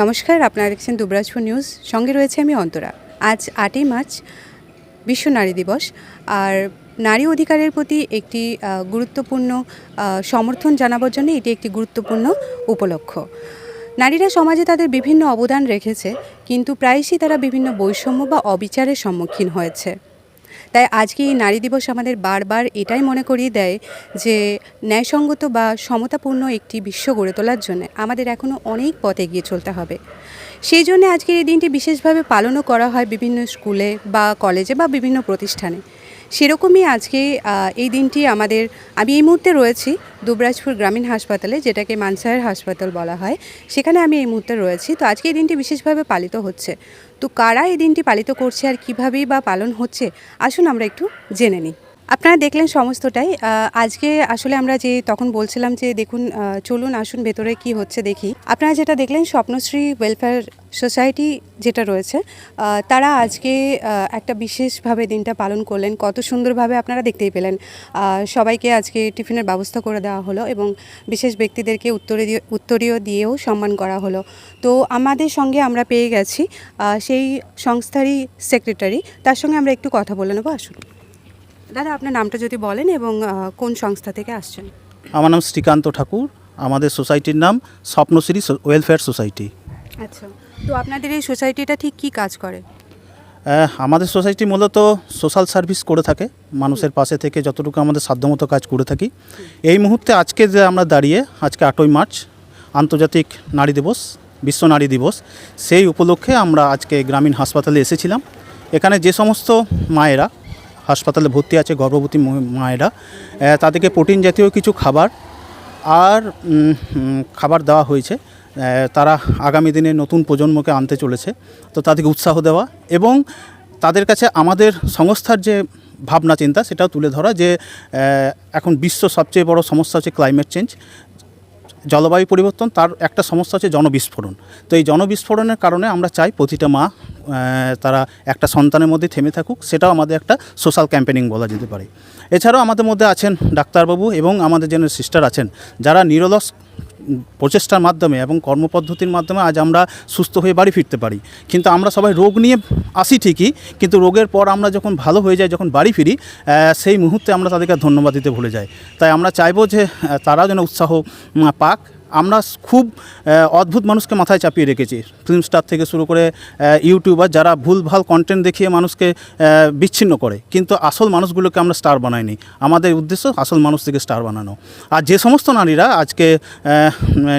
নমস্কার, আপনারা দেখছেন দুবরাজপুর নিউজ। সঙ্গে রয়েছে আমি অন্তরা। আজ আটই মার্চ, বিশ্ব নারী দিবস। আর নারী অধিকারের প্রতি একটি গুরুত্বপূর্ণ সমর্থন জানাবার জন্য এটি একটি গুরুত্বপূর্ণ উপলক্ষ। নারীরা সমাজে তাদের বিভিন্ন অবদান রেখেছে, কিন্তু প্রায়শই তারা বিভিন্ন বৈষম্য বা অবিচারের সম্মুখীন হয়েছে। তাই আজকে এই নারী দিবস আমাদের বারবার এটাই মনে করিয়ে দেয় যে ন্যায়সঙ্গত বা সমতাপূর্ণ একটি বিশ্ব গড়ে তোলার জন্য আমাদের এখনও অনেক পথে এগিয়ে চলতে হবে। সেই জন্য আজকের এই দিনটি বিশেষভাবে পালনও করা হয় বিভিন্ন স্কুলে বা কলেজে বা বিভিন্ন প্রতিষ্ঠানে। সেরকমই আজকে এই দিনটি আমাদের, আমি এই মুহূর্তে রয়েছি দুবরাজপুর গ্রামীণ হাসপাতালে, যেটাকে মানসাহের হাসপাতাল বলা হয়। সেখানে আমি এই মুহূর্তে রয়েছি। তো আজকে এই দিনটি বিশেষভাবে পালিত হচ্ছে। তো কারা এই দিনটি পালিত করছে আর কীভাবেই বা পালন হচ্ছে, আসুন আমরা একটু জেনে নিই। আপনারা দেখলেন সমস্তটাই। আজকে আসলে আমরা যে তখন বলছিলাম যে দেখুন চলুন, আসুন, ভেতরে কি হচ্ছে দেখি। আপনারা যেটা দেখলেন, স্বপ্নশ্রী ওয়েলফেয়ার সোসাইটি যেটা রয়েছে তারা আজকে একটা বিশেষভাবে দিনটা পালন করলেন। কত সুন্দরভাবে আপনারা দেখতেই পেলেন। সবাইকে আজকে টিফিনের ব্যবস্থা করে দেওয়া হলো এবং বিশেষ ব্যক্তিদেরকে উত্তরে দিয়ে, উত্তরীয় দিয়েও সম্মান করা হলো। তো আমাদের সঙ্গে আমরা পেয়ে গেছি সেই সংস্থারই সেক্রেটারি তার সঙ্গে আমরা একটু কথা বলে নেব, আসুন। দাদা আপনার নামটা যদি বলেন এবং কোন সংস্থা থেকে আসছেন? আমার নাম শ্রীকান্ত ঠাকুর। আমাদের সোসাইটির নাম স্বপ্নশ্রী ওয়েলফেয়ার সোসাইটি। আচ্ছা তো আপনাদের এই সোসাইটিটা ঠিক কি কাজ করে? আমাদের সোসাইটি মূলত সোশ্যাল সার্ভিস করে থাকে মানুষের পাশে থেকে যতটুকু আমাদের সাধ্যমতো কাজ করে থাকি। এই মুহূর্তে আজকে যে আমরা দাঁড়িয়ে আজকে আটই মার্চ আন্তর্জাতিক নারী দিবস বিশ্ব নারী দিবস সেই উপলক্ষে আমরা আজকে গ্রামীণ হাসপাতালে এসেছিলাম। এখানে যে সমস্ত মায়েরা হাসপাতালে ভর্তি আছে গর্ভবতী মায়েরা। তাদেরকে প্রোটিন জাতীয় কিছু খাবার আর খাবার দেওয়া হয়েছে। তারা আগামী দিনে নতুন প্রজন্মকে আনতে চলেছে। তো তাদেরকে উৎসাহ দেওয়া এবং তাদের কাছে আমাদের সংস্থার যে ভাবনা, চিন্তা, সেটাও তুলে ধরা যে এখন বিশ্ব সবচেয়ে বড় সমস্যা হচ্ছে ক্লাইমেট চেঞ্জ জলবায়ু পরিবর্তন, তার একটা সমস্যা হচ্ছে জনবিস্ফোরণ। তো এই জনবিস্ফোরণের কারণে আমরা চাই প্রতিটা মা তারা একটা সন্তানের মধ্যে থেমে থাকুক, সেটাও আমাদের একটা সোশ্যাল ক্যাম্পেনিং বলা যেতে পারে। এছাড়াও আমাদের মধ্যে আছেন ডাক্তারবাবু এবং আমাদের যেন সিস্টার আছেন, যারা নিরলস প্রচেষ্টার মাধ্যমে এবং কর্মপদ্ধতির মাধ্যমে আজ আমরা সুস্থ হয়ে বাড়ি ফিরতে পারি। কিন্তু আমরা সবাই রোগ নিয়ে আসি ঠিকই, কিন্তু রোগের পর আমরা যখন ভালো হয়ে যাই, যখন বাড়ি ফিরি সেই মুহূর্তে আমরা তাদেরকে ধন্যবাদ দিতে ভুলে যাই। তাই আমরা চাইব যে তারা তারাও যেন উৎসাহ পাক। আমরা খুব অদ্ভুত মানুষকে মাথায় চাপিয়ে রেখেছি। ফিল্ম স্টার থেকে শুরু করে ইউটিউবার যারা ভুলভাল কন্টেন্ট দেখিয়ে মানুষকে বিচ্ছিন্ন করে। কিন্তু আসল মানুষগুলোকে আমরা স্টার বানাইনি। আমাদের উদ্দেশ্য আসল মানুষ থেকে স্টার বানানো। আর যে সমস্ত নারীরা আজকে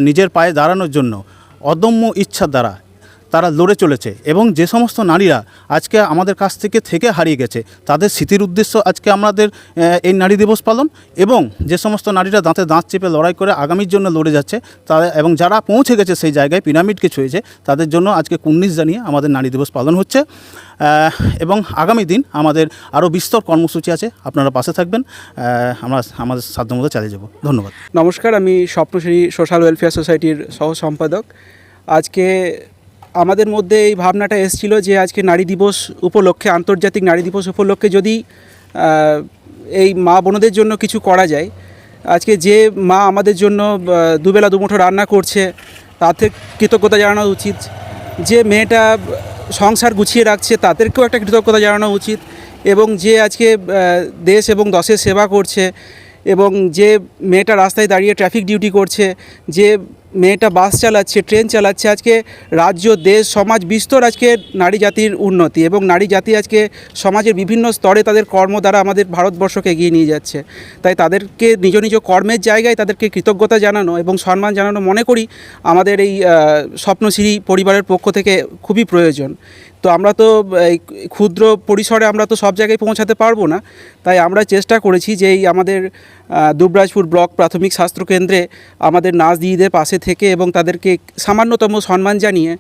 নিজের পায়ে দাঁড়ানোর জন্য অদম্য ইচ্ছার দ্বারা তারা লড়ে চলেছে এবং যে সমস্ত নারীরা আজকে আমাদের কাছ থেকে থেকে হারিয়ে গেছে, তাদের স্মৃতির উদ্দেশ্য আজকে আমাদের এই নারী দিবস পালন এবং যে সমস্ত নারীরা দাঁতে দাঁত চেপে লড়াই করে আগামীর জন্য লড়ে যাচ্ছে, তারা এবং যারা পৌঁছে গেছে সেই জায়গায় পিরামিডকে ছুঁয়েছে তাদের জন্য আজকে কুন্নিশ জানিয়ে আমাদের নারী দিবস পালন হচ্ছে। এবং আগামী দিন আমাদের আরও বিস্তর কর্মসূচি আছে, আপনারা পাশে থাকবেন। আমরা আমাদের সাধ্যমতো চালিয়ে যাব। ধন্যবাদ। নমস্কার, আমি স্বপ্নশ্রী সোশ্যাল ওয়েলফেয়ার সোসাইটির সহ সম্পাদক আজকে আমাদের মধ্যে এই ভাবনাটা এসেছিল যে আজকে নারী দিবস উপলক্ষে, আন্তর্জাতিক নারী দিবস উপলক্ষে যদি এই মা বোনদের জন্য কিছু করা যায়, আজকে যে মা আমাদের জন্য দুবেলা দুমুঠো রান্না করছে তাতে কৃতজ্ঞতা জানানো উচিত। যে মেয়েটা সংসার গুছিয়ে রাখছে, তাদেরকেও একটা কৃতজ্ঞতা জানানো উচিত এবং যে আজকে দেশ এবং দশের সেবা করছে এবং যে মেয়েটা রাস্তায় দাঁড়িয়ে ট্রাফিক ডিউটি করছে, যে মেয়েটা বাস চালাচ্ছে, ট্রেন চালাচ্ছে, আজকে রাজ্য, দেশ, সমাজ বিস্তর আজকে নারী জাতির উন্নতি এবং নারী জাতি আজকে সমাজের বিভিন্ন স্তরে তাদের কর্ম দ্বারা আমাদের ভারতবর্ষকে এগিয়ে নিয়ে যাচ্ছে। তাই তাদেরকে নিজ নিজ কর্মের জায়গায় তাদেরকে কৃতজ্ঞতা জানানো এবং সম্মান জানানো মনে করি আমাদের এই স্বপ্নশ্রী পরিবারের পক্ষ থেকে খুবই প্রয়োজন। তো আমরা তো, এই ক্ষুদ্র পরিসরে আমরা তো সব জায়গায় পৌঁছাতে পারব না। তাই আমরা চেষ্টা করেছি যে এই আমাদের দুবরাজপুর ব্লক প্রাথমিক স্বাস্থ্যকেন্দ্রে আমাদের নার্স দিদিদের পাশে থেকে এবং তাদেরকে সামান্যতম সম্মান জানিয়ে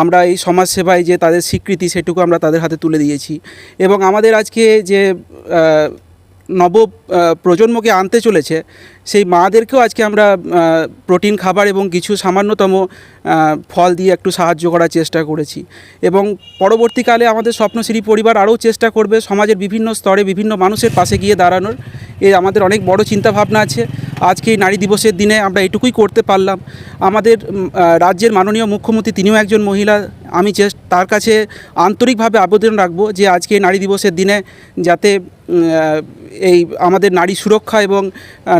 আমরা এই সমাজসেবায় যে তাদের স্বীকৃতি সেটুকু আমরা তাদের হাতে তুলে দিয়েছি। এবং আমাদের আজকে যে নব প্রজন্মকে আনতে চলেছে, সেই মাদেরকেও আজকে আমরা প্রোটিন, খাবার এবং কিছু সামান্যতম ফল দিয়ে একটু সাহায্য করার চেষ্টা করেছি। এবং পরবর্তীকালে আমাদের স্বপ্নশ্রী পরিবার আরও চেষ্টা করবে সমাজের বিভিন্ন স্তরে বিভিন্ন মানুষের পাশে গিয়ে দাঁড়ানোর। এ আমাদের অনেক বড় চিন্তাভাবনা আছে। আজকে নারী দিবসের দিনে আমরা এটুকুই করতে পারলাম। আমাদের রাজ্যের মাননীয় মুখ্যমন্ত্রী, তিনিও একজন মহিলা আমি তার কাছে আন্তরিকভাবে আবেদন রাখব যে আজকে নারী দিবসের দিনে যাতে এই আমাদের নারী সুরক্ষা এবং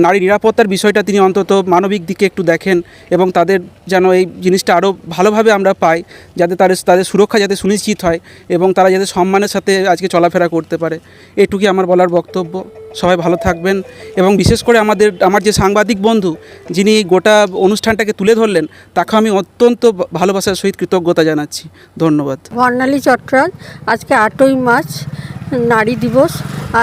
নারী নিরাপত্তার বিষয়টা তিনি অন্তত মানবিক দিকে একটু দেখেন এবং তাদের যেন এই জিনিসটা আরও ভালোভাবে আমরা পাই, যাতে তাদের তাদের সুরক্ষা যাতে সুনিশ্চিত হয় এবং তারা যাতে সম্মানের সাথে আজকে চলাফেরা করতে পারে। এটুকুই আমার বলার বক্তব্য। সবাই ভালো থাকবেন এবং বিশেষ করে আমাদের, আমার যে সাংবাদিক বন্ধু, যিনি গোটা অনুষ্ঠানটাকে তুলে ধরলেন, তাকে আমি অত্যন্ত ভালোবাসার সহিত কৃতজ্ঞতা জানাচ্ছি। ধন্যবাদ। বর্ণালী চট্টরাজ আজকে আটই মার্চ নারী দিবস।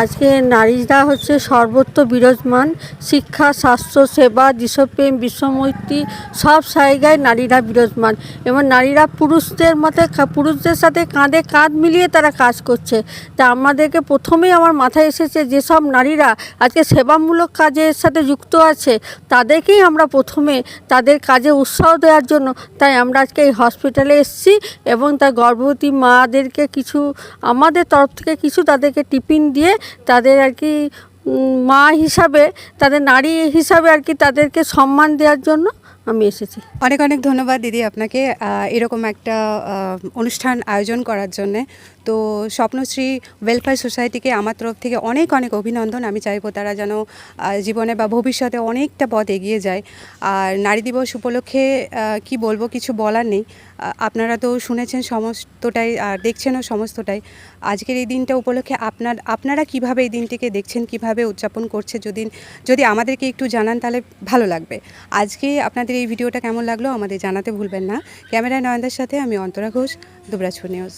আজকে নারীরা হচ্ছে সর্বত্র বিরাজমান। শিক্ষা, স্বাস্থ্য, সেবা দেশপ্রেম বিশ্বমৈত্রী, সব জায়গায় নারীরা বিরাজমান। এবং নারীরা পুরুষদের মতে পুরুষদের সাথে কাঁধে কাঁধ মিলিয়ে তারা কাজ করছে। তা আমাদেরকে প্রথমেই আমার মাথায় এসেছে যেসব নারীরা আজকে সেবামূলক কাজের সাথে যুক্ত আছে, তাদেরকেই আমরা প্রথমে তাদের কাজে উৎসাহ দেওয়ার জন্য তাই আমরা আজকে এই হসপিটালে এসেছি এবং তার গর্ভবতী মাদেরকে কিছু, আমাদের তরফ থেকে কিছু তাদেরকে টিফিন দিয়ে তাদের আর কি মা হিসাবে তাদের নারী হিসাবে আর কি তাদেরকে সম্মান দেওয়ার জন্য আমি এসেছি। অনেক অনেক ধন্যবাদ দিদি আপনাকে এরকম একটা অনুষ্ঠান আয়োজন করার জন্যে। তো স্বপ্নশ্রী ওয়েলফেয়ার সোসাইটিকে আমার তরফ থেকে অনেক অনেক অভিনন্দন। আমি চাইব তারা যেন জীবনে বা ভবিষ্যতে অনেকটা পথ এগিয়ে যায়। আর নারী দিবস উপলক্ষে কি বলব, কিছু বলার নেই। আপনারা তো শুনেছেন সমস্তটাই, আর দেখছেনও সমস্তটাই। আজকের এই দিনটা উপলক্ষে আপনার, আপনারা কীভাবে এই দিনটিকে দেখছেন, কীভাবে উদযাপন করছে, যদি যদি আমাদেরকে একটু জানান, তাহলে ভালো লাগবে। আজকে আপনাদের এই ভিডিওটা কেমন লাগল আমাদের জানাতে ভুলবেন না। ক্যামেরায় নয়নদার সাথে আমি অন্তরা ঘোষ, দুবরাজপুর নিউজ।